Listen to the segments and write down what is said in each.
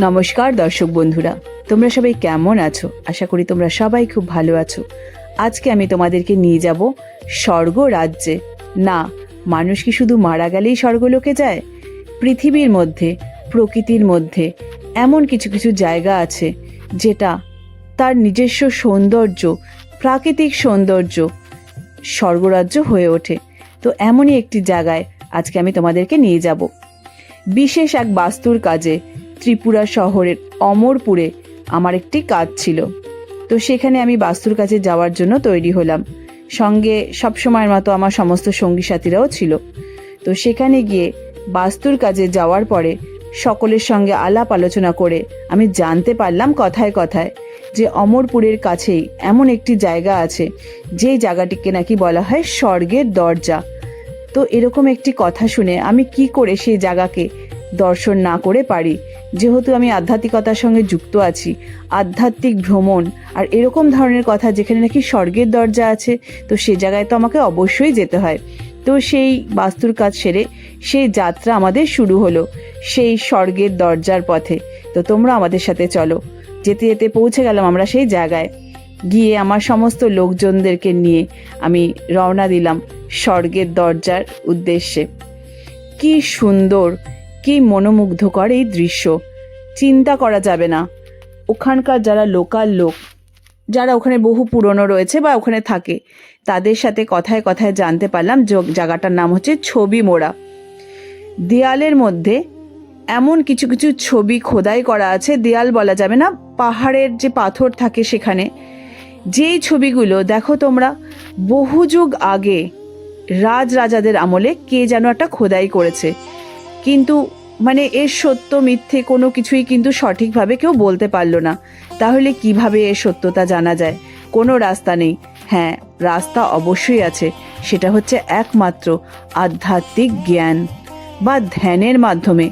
নমস্কার, দর্শক বন্ধুরা। তোমরা সবাই কেমন আছো? আশা করি তোমরা সবাই খুব ভালো আছো। আজকে আমি তোমাদেরকে নিয়ে যাব স্বর্গ রাজ্যে। না, মানুষ কি শুধু মারা গেলেই স্বর্গলোকে যায়? পৃথিবীর মধ্যে, প্রকৃতির মধ্যে এমন কিছু কিছু জায়গা আছে যেটা তার নিজস্ব সৌন্দর্য, প্রাকৃতিক সৌন্দর্য স্বর্গরাজ্য হয়ে ওঠে। তো এমনই একটি জায়গায় আজকে আমি তোমাদেরকে নিয়ে যাব। বিশেষ এক বাস্তুর কাজে ত্রিপুরা শহরের অমরপুরে আমার একটি কাজ ছিল। তো সেখানে আমি বাস্তুর কাছে যাওয়ার জন্য তৈরি হলাম। সঙ্গে সবসময়ের মতো আমার সমস্ত সঙ্গী সাথীরাও ছিল। তো সেখানে গিয়ে বাস্তুর কাজে যাওয়ার পরে সকলের সঙ্গে আলাপ আলোচনা করে আমি জানতে পারলাম কথায় কথায় যে অমরপুরের কাছেই এমন একটি জায়গা আছে, যেই জায়গাটিকে নাকি বলা হয় স্বর্গের দরজা। তো এরকম একটি কথা শুনে আমি কি করে সেই জায়গাকে দর্শন না করে পারি। যেহেতু আমি আধ্যাত্মিকতার সঙ্গে যুক্ত আছি, আধ্যাত্মিক ভ্রমণ আর এরকম ধরনের কথা যেখানে নাকি স্বর্গের দরজা আছে, তো সে জায়গায় তো আমাকে অবশ্যই যেতে হয়। তো সেই বাস্তুর কাজ সেরে সেই যাত্রা আমাদের শুরু হলো, সেই স্বর্গের দরজার পথে। তো তোমরা আমাদের সাথে চলো। যেতে যেতে পৌঁছে গেলাম আমরা সেই জায়গায়। গিয়ে আমার সমস্ত লোকজনদেরকে নিয়ে আমি রওনা দিলাম স্বর্গের দরজার উদ্দেশ্যে। কি সুন্দর! কি মনোমুগ্ধকর এই দৃশ্য। চিন্তা করা যাবে না। ওখানকার যারা লোকাল লোক, যারা ওখানে বহু পুরনো রয়েছে বা ওখানে থাকে, তাদের সাথে কথায় কথায় জানতে পারলাম জায়গাটার নাম হচ্ছে ছবি মোড়া। দেয়ালের মধ্যে এমন কিছু কিছু ছবি খোদাই করা আছে, দেয়াল বলা যাবে না, পাহাড়ের যে পাথর থাকে সেখানে। যেই ছবিগুলো দেখো তোমরা, বহু যুগ আগে রাজ রাজাদের আমলে কে যেন একটা খোদাই করেছে। কিন্তু মানে এর সত্য, মিথ্যে কোনো কিছুই কিন্তু সঠিকভাবে কেউ বলতে পারল না। তাহলে কীভাবে এর সত্যতা জানা যায়? কোনো রাস্তা নেই। হ্যাঁ রাস্তা অবশ্যই আছে। সেটা হচ্ছে একমাত্র আধ্যাত্মিক জ্ঞান বা ধ্যানের মাধ্যমে।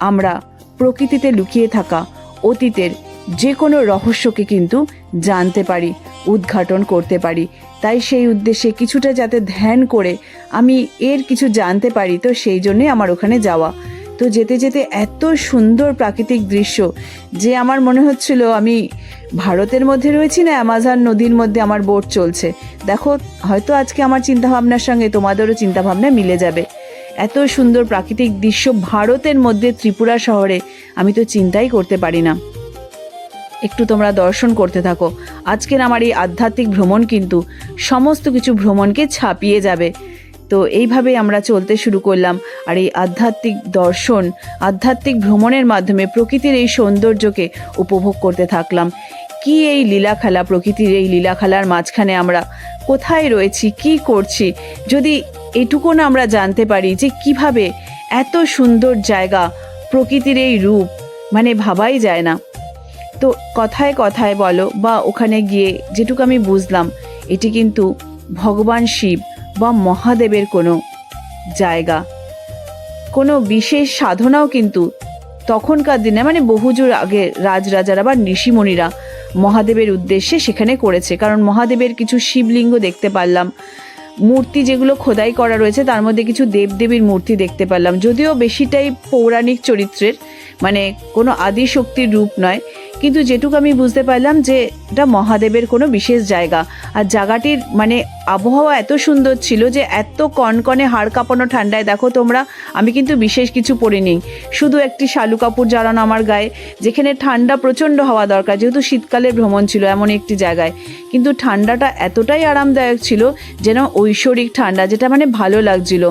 আমরা প্রকৃতিতে লুকিয়ে থাকা অতীতের যে কোনো রহস্যকে কিন্তু জানতে পারি, উদ্ঘাটন করতে পারি। তাই সেই উদ্দেশ্যে কিছুটা যাতে ধ্যান করে আমি এর কিছু জানতে পারি, তো সেই জন্যই আমার ওখানে যাওয়া। তো যেতে যেতে এত সুন্দর প্রাকৃতিক দৃশ্য যে আমার মনে হচ্ছিল আমি ভারতের মধ্যে রয়েছি না, অ্যামাজন নদীর মধ্যে আমার বোট চলছে। দেখো, হয়তো আজকে আমার চিন্তাভাবনার সঙ্গে তোমাদেরও চিন্তাভাবনা মিলে যাবে। এত সুন্দর প্রাকৃতিক দৃশ্য ভারতের মধ্যে ত্রিপুরা শহরে আমি তো চিন্তাই করতে পারি না। একটু তোমরা দর্শন করতে থাকো। আজকের আমার এই আধ্যাত্মিক ভ্রমণ কিন্তু সমস্ত কিছু ভ্রমণকে ছাপিয়ে যাবে। তো এইভাবেই আমরা চলতে শুরু করলাম। আর এই আধ্যাত্মিক দর্শন, আধ্যাত্মিক ভ্রমণের মাধ্যমে প্রকৃতির এই সৌন্দর্যকে উপভোগ করতে থাকলাম। কি এই লীলাখেলা প্রকৃতির এই লীলাখেলার মাঝখানে আমরা কোথায় রয়েছি, কি করছি? যদি এটুকু না আমরা জানতে পারি যে কীভাবে এত সুন্দর জায়গা, প্রকৃতির এই রূপ মানে ভাবাই যায় না। তো কথায় কথায় বলো, বা ওখানে গিয়ে যেটুকু আমি বুঝলাম, এটি কিন্তু ভগবান শিব। বা মহাদেবের কোনো জায়গা। কোনো বিশেষ সাধনাও কিন্তু তখনকার দিনে মানে বহুযুর আগে রাজরাজারা বা ঋষিমণিরা মহাদেবের উদ্দেশ্যে সেখানে করেছে। কারণ মহাদেবের কিছু শিবলিঙ্গ দেখতে পারলাম, মূর্তি যেগুলো খোদাই করা রয়েছে, তার মধ্যে কিছু দেবদেবীর মূর্তি দেখতে পেলাম যদিও বেশিটাই পৌরাণিক চরিত্রের মানে কোনো আদি শক্তির রূপ নয় কিন্তু যেটুকু আমি বুঝতে পারলাম যে এটা মহাদেবের কোনো বিশেষ জায়গা। আর জায়গাটির মানে আবহাওয়া এত সুন্দর ছিল যে এত কনকনে হাড় কাঁপানো ঠান্ডায়, দেখো তোমরা, আমি কিন্তু বিশেষ কিছু পরিনি। শুধু একটি শালু কাপড় জ্বালানো আমার গায়ে, যেখানে ঠান্ডা প্রচণ্ড হওয়া দরকার, যেহেতু শীতকালে ভ্রমণ ছিল এমন একটি জায়গায়। কিন্তু ঠান্ডাটা এতটাই আরামদায়ক ছিল যেন ঐশ্বরিক ঠান্ডা, যেটা মানে ভালো লাগছিল।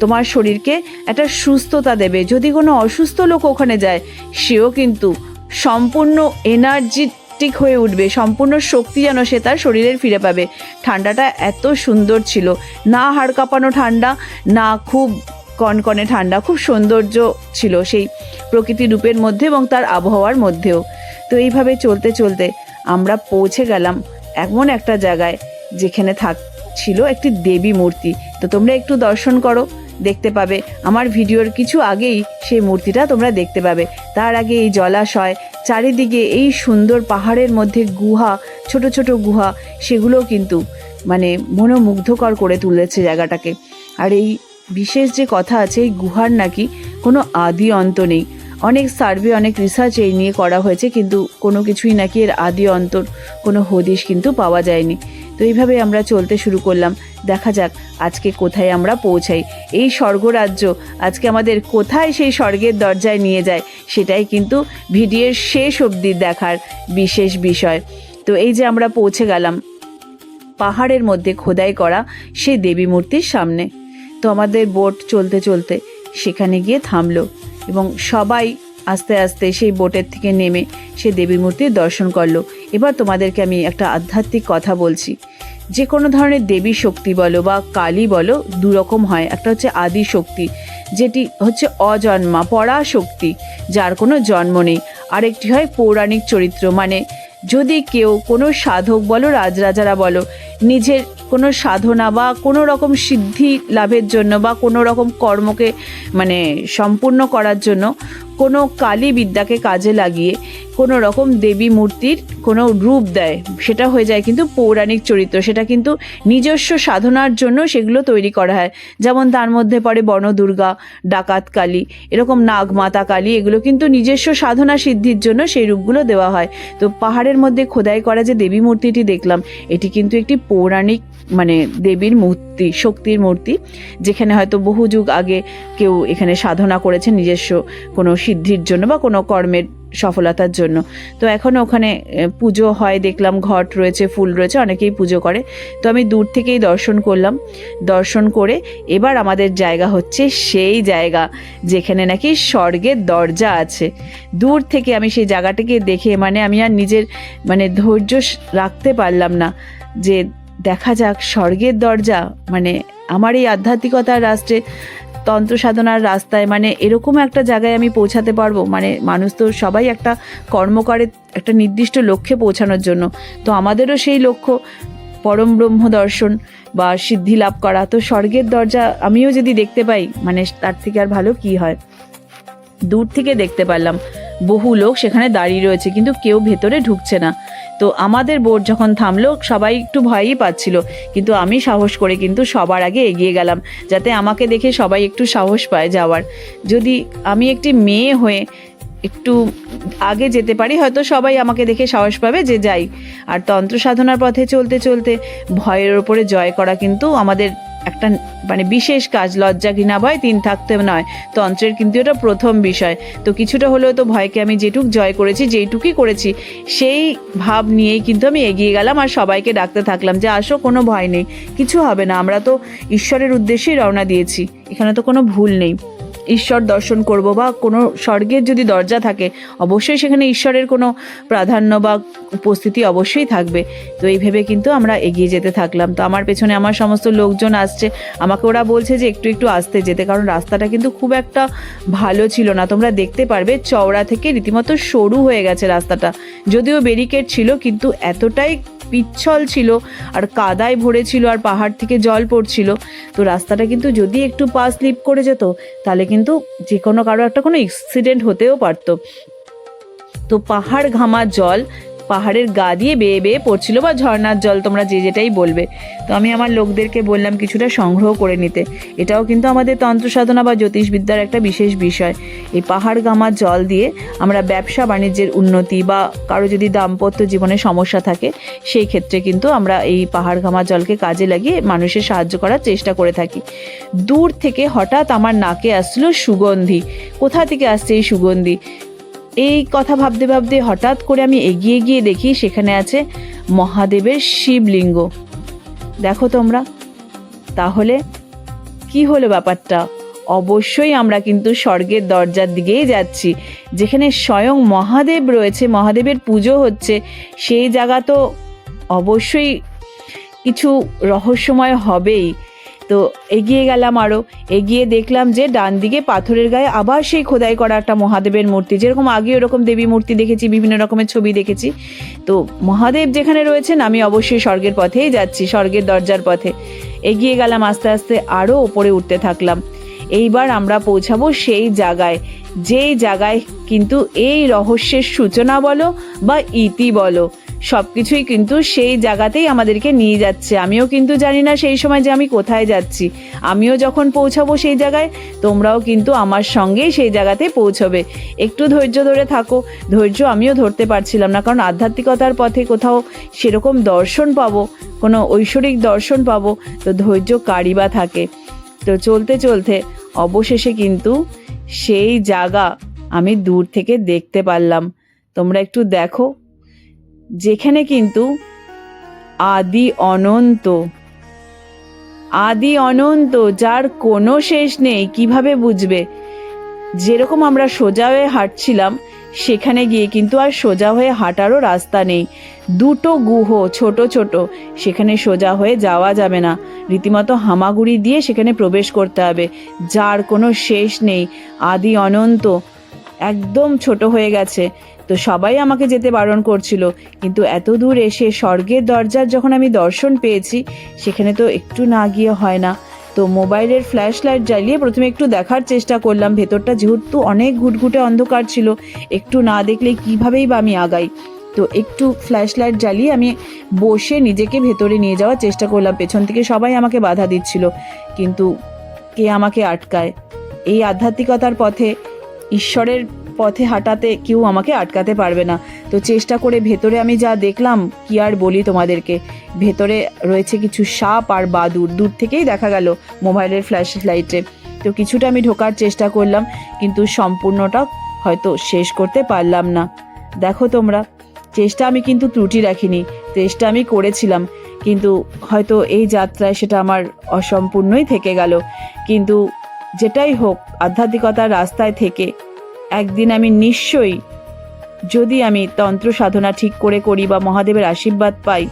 তোমার শরীরকে একটা সুস্থতা দেবে। যদি কোনো অসুস্থ লোক ওখানে যায়, সেও কিন্তু সম্পূর্ণ এনার্জেটিক হয়ে উঠবে, সম্পূর্ণ শক্তি যেন সে তার শরীরের ফিরে পাবে। ঠান্ডাটা এত সুন্দর ছিল। না হাড় কাঁপানো ঠান্ডা, না খুব কনকনে ঠান্ডা, খুব সৌন্দর্য ছিল সেই প্রকৃতি রূপের মধ্যে এবং তার আবহাওয়ার মধ্যেও। তো এইভাবে চলতে চলতে আমরা পৌঁছে গেলাম এমন একটা জায়গায় যেখানে থাক, ছিল একটি দেবী মূর্তি। তো তোমরা একটু দর্শন করো। দেখতে পাবে। আমার ভিডিওর কিছু আগেই সেই মূর্তিটা তোমরা দেখতে পাবে। তার আগে এই জলাশয়, চারিদিকে এই সুন্দর পাহাড়ের মধ্যে গুহা, ছোট ছোট গুহা, সেগুলোও কিন্তু মানে মনোমুগ্ধকর করে তুলেছে জায়গাটাকে। আর এই বিশেষ যে কথা আছে, এই গুহার নাকি কোনো আদি অন্ত নেই। অনেক সার্ভে, অনেক রিসার্চ এই নিয়ে করা হয়েছে, কিন্তু কোনো কিছুই নাকি এর আদি অন্তর, কোনো হদিশ কিন্তু পাওয়া যায়নি। তো এইভাবে আমরা চলতে শুরু করলাম। দেখা যাক আজকে কোথায় আমরা পৌঁছাই। এই স্বর্গরাজ্য আজকে আমাদের কোথায় সেই স্বর্গের দরজায় নিয়ে যায়, সেটাই কিন্তু ভিডিওর শেষ অবধি দেখার বিশেষ বিষয়। তো এই যে আমরা পৌঁছে গেলাম, পাহাড়ের মধ্যে খোদাই করা সেই দেবী মূর্তির সামনে। তো আমাদের বোট চলতে চলতে সেখানে গিয়ে থামলো এবং সবাই আস্তে আস্তে সেই বোটের থেকে নেমে সেই দেবী মূর্তির দর্শন করল। এবার তোমাদেরকে আমি একটা আধ্যাত্মিক কথা বলছি। যে কোনো ধরনের দেবী শক্তি বলো বা কালী বলো দু রকম হয়। একটা হচ্ছে আদি শক্তি, যেটি হচ্ছে অজন্মা পরা শক্তি যার কোনো জন্ম নেই। আরেকটি হয় পৌরাণিক চরিত্র মানে যদি কেউ কোনো সাধক বলো, রাজরাজারা বলো, নিজের কোনো সাধনা বা কোনো রকম সিদ্ধি লাভের জন্য বা কোনো রকম কর্মকে মানে সম্পূর্ণ করার জন্য কোনো কালী বিদ্যাকে কাজে লাগিয়ে কোনো রকম দেবী মূর্তির কোনো রূপ দেয়, সেটা হয়ে যায় কিন্তু পৌরাণিক চরিত্র। সেটা কিন্তু নিজস্ব সাধনার জন্য সেগুলো তৈরি করা হয়। যেমন তার মধ্যে পড়ে বনদুর্গা, ডাকাত কালী, এরকম নাগমাতা কালী, এগুলো কিন্তু নিজস্ব সাধনা সিদ্ধির জন্য সেই রূপগুলো দেওয়া হয়। তো পাহাড়ের মধ্যে খোদাই করা যে দেবী মূর্তিটি দেখলাম, এটি কিন্তু একটি পৌরাণিক মানে দেবীর মূর্তি, শক্তির মূর্তি, যেখানে হয়তো বহু যুগ আগে কেউ এখানে সাধনা করেছে নিজস্ব কোনো সিদ্ধির জন্য বা কোনো কর্মের সফলতার জন্য। তো এখনও ওখানে পুজো হয়, দেখলাম ঘট রয়েছে, ফুল রয়েছে, অনেকেই পুজো করে। তো আমি দূর থেকেই দর্শন করলাম। দর্শন করে এবার আমাদের জায়গা হচ্ছে সেই জায়গা, যেখানে নাকি স্বর্গের দরজা আছে। দূর থেকে আমি সেই জায়গাটাকে দেখে মানে আমি আর নিজের মানে ধৈর্য রাখতে পারলাম না যে দেখা যাক স্বর্গের দরজা মানে আমার এই আধ্যাত্মিকতার রাষ্ট্রে তন্ত্র সাধনার রাস্তায় মানে এরকম একটা জায়গায় আমি পৌঁছাতে পারব? মানে মানুষ তো সবাই একটা কর্ম করে একটা নির্দিষ্ট লক্ষ্যে পৌঁছানোর জন্য। তো আমাদেরও সেই লক্ষ্য, পরম ব্রহ্ম দর্শন বা সিদ্ধি লাভ করা। তো স্বর্গের দরজা আমিও যদি দেখতে পাই মানে তার থেকে আর ভালো কি হয়? দূর থেকে দেখতে পারলাম, বহু লোক সেখানে দাঁড়িয়ে রয়েছে, কিন্তু কেউ ভেতরে ঢুকছে না। তো আমাদের বোট যখন থামলো, সবাই একটু ভয়ই পাচ্ছিল। কিন্তু আমি সাহস করে কিন্তু সবার আগে এগিয়ে গেলাম, যাতে আমাকে দেখে সবাই একটু সাহস পায় যাওয়ার। যদি আমি একটি মেয়ে হয়ে একটু আগে যেতে পারি, হয়তো সবাই আমাকে দেখে সাহস পাবে যে যাই। আর তন্ত্র সাধনার পথে চলতে চলতে ভয়ের ওপরে জয় করা কিন্তু আমাদের একটা মানে বিশেষ কাজ, লজ্জা ঘৃণা, ভয় তিন থাকতে নয়। তন্ত্রের কিন্তু এটা প্রথম বিষয়। তো কিছুটা হলেও তো ভয়কে আমি যেটুক জয় করেছি, যেইটুকুই করেছি, সেই ভাব নিয়েই কিন্তু আমি এগিয়ে গেলাম আর সবাইকে ডাকতে থাকলাম যে, আসো, কোনো ভয় নেই। কিছু হবে না। আমরা তো ঈশ্বরের উদ্দেশ্যেই রওনা দিয়েছি। এখানে তো কোনো ভুল নেই। ঈশ্বর দর্শন করব বা কোনো স্বর্গের যদি দরজা থাকে, অবশ্যই সেখানে ঈশ্বরের কোনো প্রাধান্য বা উপস্থিতি অবশ্যই থাকবে। তো এই ভেবে কিন্তু আমরা এগিয়ে যেতে থাকলাম। তো আমার পেছনে আমার সমস্ত লোকজন আসছে। আমাকে ওরা বলছে যে একটু একটু আসতে যেতে, কারণ রাস্তাটা কিন্তু খুব একটা ভালো ছিল না। তোমরা দেখতে পারবে চওড়া থেকে রীতিমতো সরু হয়ে গেছে রাস্তাটা। যদিও ব্যারিকেড ছিল, কিন্তু এতটাই পিচ্ছল ছিল, আর কাদায় ভরে ছিল, আর পাহাড় থেকে জল পড়ছিল। তো রাস্তাটা কিন্তু যদি একটু পা স্লিপ করে যেত, তাহলে কিন্তু যে কোনো কারও একটা কোনো অ্যাক্সিডেন্ট হতেও পারতো। তো পাহাড় ঘামা জল পাহাড়ের গা দিয়ে বেয়ে বেয়ে পড়ছিল বা ঝর্ণার জল, তোমরা যে যেটাই বলবে। তো আমি আমার লোকদেরকে বললাম কিছুটা সংগ্রহ করে নিতে। এটাও কিন্তু আমাদের তন্ত্র সাধনা বা জ্যোতিষবিদ্যার একটা বিশেষ বিষয়। এই পাহাড় গামার জল দিয়ে আমরা ব্যবসা বাণিজ্যের উন্নতি বা কারও যদি দাম্পত্য জীবনে সমস্যা থাকে, সেই ক্ষেত্রে কিন্তু আমরা এই পাহাড় গামার জলকে কাজে লাগিয়ে মানুষের সাহায্য করার চেষ্টা করে থাকি। দূর থেকে হঠাৎ আমার নাকে আসলো সুগন্ধি। কোথা থেকে আসছে এই সুগন্ধি? এই কথা ভাবতে ভাবতে হঠাৎ করে আমি এগিয়ে গিয়ে দেখি সেখানে আছে মহাদেবের শিবলিঙ্গ। দেখো তোমরা, তাহলে কি হলো ব্যাপারটা? অবশ্যই আমরা কিন্তু স্বর্গের দরজার দিকেই যাচ্ছি, যেখানে স্বয়ং মহাদেব রয়েছে, মহাদেবের পুজো হচ্ছে। সেই জায়গা তো অবশ্যই কিছু রহস্যময় হবেই। তো এগিয়ে গেলাম আরও এগিয়ে দেখলাম যে ডান দিকে পাথরের গায়ে আবার সেই খোদাই করা একটা মহাদেবের মূর্তি। যেরকম আগে ওরকম দেবী মূর্তি দেখেছি, বিভিন্ন রকমের ছবি দেখেছি। তো মহাদেব যেখানে রয়েছেন, আমি অবশ্যই স্বর্গের পথেই যাচ্ছি, স্বর্গের দরজার পথে। এগিয়ে গেলাম আস্তে আস্তে আরও ওপরে উঠতে থাকলাম। এইবার আমরা পৌঁছাবো সেই জায়গায়। যেই জায়গায় কিন্তু এই রহস্যের সূচনা বলো বা ইতি বলো। সব কিছুই কিন্তু সেই জায়গাতেই আমাদেরকে নিয়ে যাচ্ছে। আমিও কিন্তু জানি না সেই সময় যে আমি কোথায় যাচ্ছি। আমিও যখন পৌঁছাবো সেই জায়গায়, তোমরাও কিন্তু আমার সঙ্গেই সেই জায়গাতে পৌঁছবে। একটু ধৈর্য ধরে থাকো। ধৈর্য আমিও ধরতে পারছিলাম না, কারণ আধ্যাত্মিকতার পথে কোথাও সেরকম দর্শন পাবো, কোনো ঐশ্বরিক দর্শন পাবো, তো ধৈর্য কারি বা থাকে। তো চলতে চলতে অবশেষে কিন্তু সেই জায়গা আমি দূর থেকে দেখতে পারলাম। তোমরা একটু দেখো। যেখানে কিন্তু আদি অনন্ত আদি অনন্ত, যার কোনো শেষ নেই, কীভাবে বুঝবে? যেরকম আমরা সোজা হয়ে হাঁটছিলাম, সেখানে গিয়ে কিন্তু আর সোজা হয়ে হাঁটারও রাস্তা নেই। দুটো গুহ, ছোট ছোট, সেখানে সোজা হয়ে যাওয়া যাবে না। রীতিমতো হামাগুড়ি দিয়ে সেখানে প্রবেশ করতে হবে। যার কোনো শেষ নেই, আদি অনন্ত, একদম ছোট হয়ে গেছে। তো সবাই আমাকে যেতে বারণ করছিল। কিন্তু এত দূর এসে স্বর্গের দরজার যখন আমি দর্শন পেয়েছি, সেখানে তো একটু না গিয়ে হয় না। তো মোবাইলের ফ্ল্যাশ লাইট জ্বালিয়ে প্রথমে একটু দেখার চেষ্টা করলাম, ভেতরটা যেহেতু অনেক ঘুটঘুটে অন্ধকার ছিল, একটু না দেখলে কীভাবেই বা আমি আগাই। তো একটু ফ্ল্যাশ লাইট জ্বালিয়ে আমি বসে নিজেকে ভেতরে নিয়ে যাওয়ার চেষ্টা করলাম, পেছন থেকে সবাই আমাকে বাধা দিচ্ছিল। কিন্তু কে আমাকে আটকায়? এই আধ্যাত্মিকতার পথে ঈশ্বরের পথে হাঁটাতে কেউ আমাকে আটকাতে পারবে না। তো চেষ্টা করে ভেতরে আমি যা দেখলাম, কি আর বলি তোমাদেরকে? ভেতরে রয়েছে কিছু সাপ আর বাদুর দূর থেকেই দেখা গেল মোবাইলের ফ্ল্যাশ লাইটে। তো কিছুটা আমি ঢোকার চেষ্টা করলাম, কিন্তু সম্পূর্ণটা হয়তো শেষ করতে পারলাম না। দেখো তোমরা, চেষ্টা আমি কিন্তু ত্রুটি রাখিনি, চেষ্টা আমি করেছিলাম, কিন্তু হয়তো এই যাত্রায় সেটা আমার অসম্পূর্ণই থেকে গেল। কিন্তু যেটাই হোক, আধ্যাত্মিকতার রাস্তায় থেকে একদিন আমি নিশ্চয়ই, যদি আমি তন্ত্র সাধনা ঠিক করে করি বা মহাদেবের আশীর্বাদ পাই,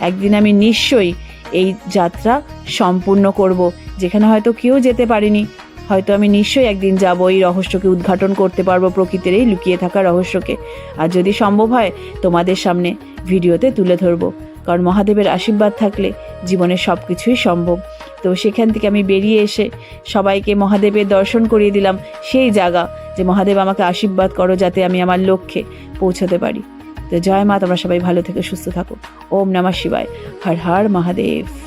একদিন আমি নিশ্চয়ই এই যাত্রা সম্পূর্ণ করব। যেখানে হয়তো কেউ যেতে পারেনি, হয়তো আমি নিশ্চয়ই একদিন যাব এই রহস্যকে উদ্ঘাটন করতে পারব প্রকৃতির এই লুকিয়ে থাকা রহস্যকে। আর যদি সম্ভব হয়, তোমাদের সামনে ভিডিওতে তুলে ধরবো। কারণ মহাদেবের আশীর্বাদ থাকলে জীবনের সব কিছুই সম্ভব। তো সেখান থেকে আমি বেরিয়ে এসে সবাইকে মহাদেবের দর্শন করিয়ে দিলাম। সেই জায়গা যে মহাদেব আমাকে আশীর্বাদ করো যাতে আমি আমার লক্ষ্যে পৌঁছতে পারি। তো জয় মা, তোমরা সবাই ভালো থেকে, সুস্থ থাকো। ওম নমা শিবায়। হর হর মহাদেব।